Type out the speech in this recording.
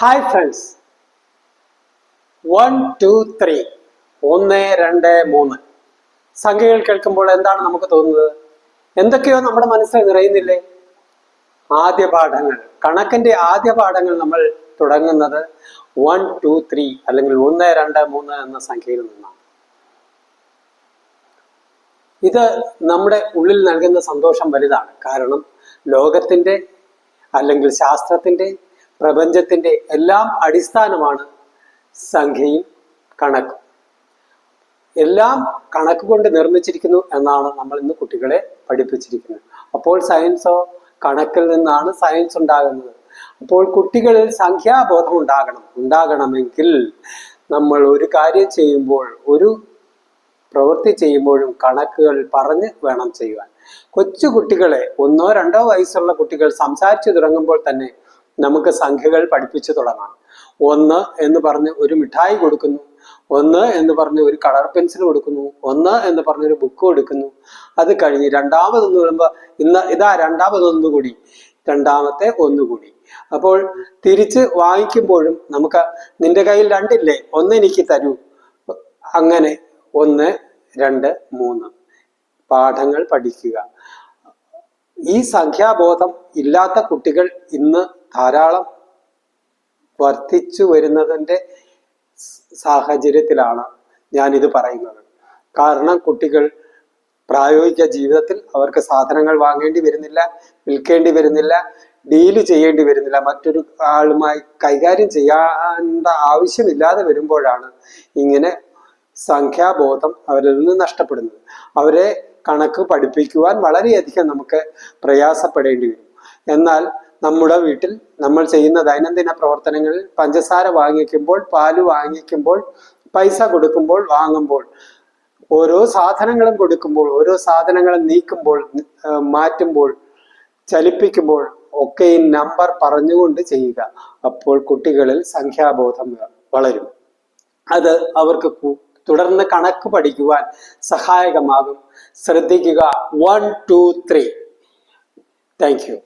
Hi friends one two three ഒന്ന് രണ്ട് മൂന്ന്. സംഖ്യകൾ കേൾക്കുമ്പോൾ എന്താണ് നമുക്ക് തോന്നുന്നത്? എന്തൊക്കെയോ നമ്മുടെ മനസ്സിൽ നിറയുന്നില്ലേ? ആദ്യ പാഠങ്ങൾ. കണക്കിന്റെ ആദ്യ പാഠങ്ങൾ നമ്മൾ തുടങ്ങുന്നത് വൺ ടു ത്രീ അല്ലെങ്കിൽ ഒന്ന് രണ്ട് മൂന്ന് എന്ന സംഖ്യയിൽ നിന്നാണ്. ഇത് നമ്മുടെ ഉള്ളിൽ നൽകുന്ന സന്തോഷം വലുതാണ്. കാരണം ലോകത്തിന്റെ അല്ലെങ്കിൽ ശാസ്ത്രത്തിന്റെ പ്രപഞ്ചത്തിന്റെ എല്ലാം അടിസ്ഥാനമാണ് സംഖ്യയും കണക്കും. എല്ലാം കണക്ക് കൊണ്ട് നിർമ്മിച്ചിരിക്കുന്നു എന്നാണ് നമ്മൾ ഇന്ന് കുട്ടികളെ പഠിപ്പിച്ചിരിക്കുന്നത്. അപ്പോൾ സയൻസോ കണക്കിൽ നിന്നാണ് സയൻസ് ഉണ്ടാകുന്നത്. അപ്പോൾ കുട്ടികളിൽ സംഖ്യാബോധം ഉണ്ടാകണം. ഉണ്ടാകണമെങ്കിൽ നമ്മൾ ഒരു കാര്യം ചെയ്യുമ്പോൾ ഒരു പ്രവൃത്തി ചെയ്യുമ്പോഴും കണക്കുകൾ പറഞ്ഞ് വേണം ചെയ്യുവാൻ. കൊച്ചു കുട്ടികളെ ഒന്നോ രണ്ടോ വയസ്സുള്ള കുട്ടികൾ സംസാരിച്ചു തുടങ്ങുമ്പോൾ തന്നെ നമുക്ക് സംഖ്യകൾ പഠിപ്പിച്ചു തുടങ്ങാം. ഒന്ന് എന്ന് പറഞ്ഞ് ഒരു മിഠായി കൊടുക്കുന്നു. ഒന്ന് എന്ന് പറഞ്ഞ് ഒരു കളർ പെൻസിൽ കൊടുക്കുന്നു. ഒന്ന് എന്ന് പറഞ്ഞ് ഒരു ബുക്ക് കൊടുക്കുന്നു. അത് കഴിഞ്ഞ് രണ്ടാമതൊന്ന് വരുമ്പോൾ ഇന്ന് ഇതാ രണ്ടാമതൊന്നു കൂടി. രണ്ടാമത്തെ ഒന്നുകൂടി അപ്പോൾ തിരിച്ച് വാങ്ങിക്കുമ്പോഴും നമുക്ക് നിന്റെ കയ്യിൽ രണ്ടില്ലേ? ഒന്ന് എനിക്ക് തരൂ. അങ്ങനെ ഒന്ന് രണ്ട് മൂന്ന് പാഠങ്ങൾ പഠിക്കുക. ഈ സംഖ്യാബോധം ഇല്ലാത്ത കുട്ടികൾ ഇന്ന് ധാരാളം വർദ്ധിച്ചു വരുന്നതിന്റെ സാഹചര്യത്തിലാണ് ഞാനിത് പറയുന്നത്. കാരണം കുട്ടികൾ പ്രായോഗിക ജീവിതത്തിൽ അവർക്ക് സാധനങ്ങൾ വാങ്ങേണ്ടി വരുന്നില്ല വിൽക്കേണ്ടി വരുന്നില്ല ഡീൽ ചെയ്യേണ്ടി വരുന്നില്ല. മറ്റൊരു ആളുമായി കൈകാര്യം ചെയ്യേണ്ട ആവശ്യമില്ലാതെ വരുമ്പോഴാണ് ഇങ്ങനെ സംഖ്യാബോധം അവരിൽ നിന്ന് നഷ്ടപ്പെടുന്നത്. അവരെ കണക്ക് പഠിപ്പിക്കുവാൻ വളരെയധികം നമുക്ക് പ്രയാസപ്പെടേണ്ടി വരും. എന്നാൽ നമ്മുടെ വീട്ടിൽ നമ്മൾ ചെയ്യുന്ന ദൈനംദിന പ്രവർത്തനങ്ങളിൽ പഞ്ചസാര വാങ്ങിക്കുമ്പോൾ പാൽ വാങ്ങിക്കുമ്പോൾ പൈസ കൊടുക്കുമ്പോൾ വാങ്ങുമ്പോൾ ഓരോ സാധനങ്ങളും കൊടുക്കുമ്പോൾ ഓരോ സാധനങ്ങളും നീക്കുമ്പോൾ മാറ്റുമ്പോൾ ചലിപ്പിക്കുമ്പോൾ ഒക്കെ ഈ നമ്പർ പറഞ്ഞുകൊണ്ട് ചെയ്യുക. അപ്പോൾ കുട്ടികളിൽ സംഖ്യാബോധം വളരും. അത് അവർക്ക് തുടർന്ന് കണക്ക് പഠിക്കുവാൻ സഹായകമാകും. ശ്രദ്ധിക്കുക. One two three thank you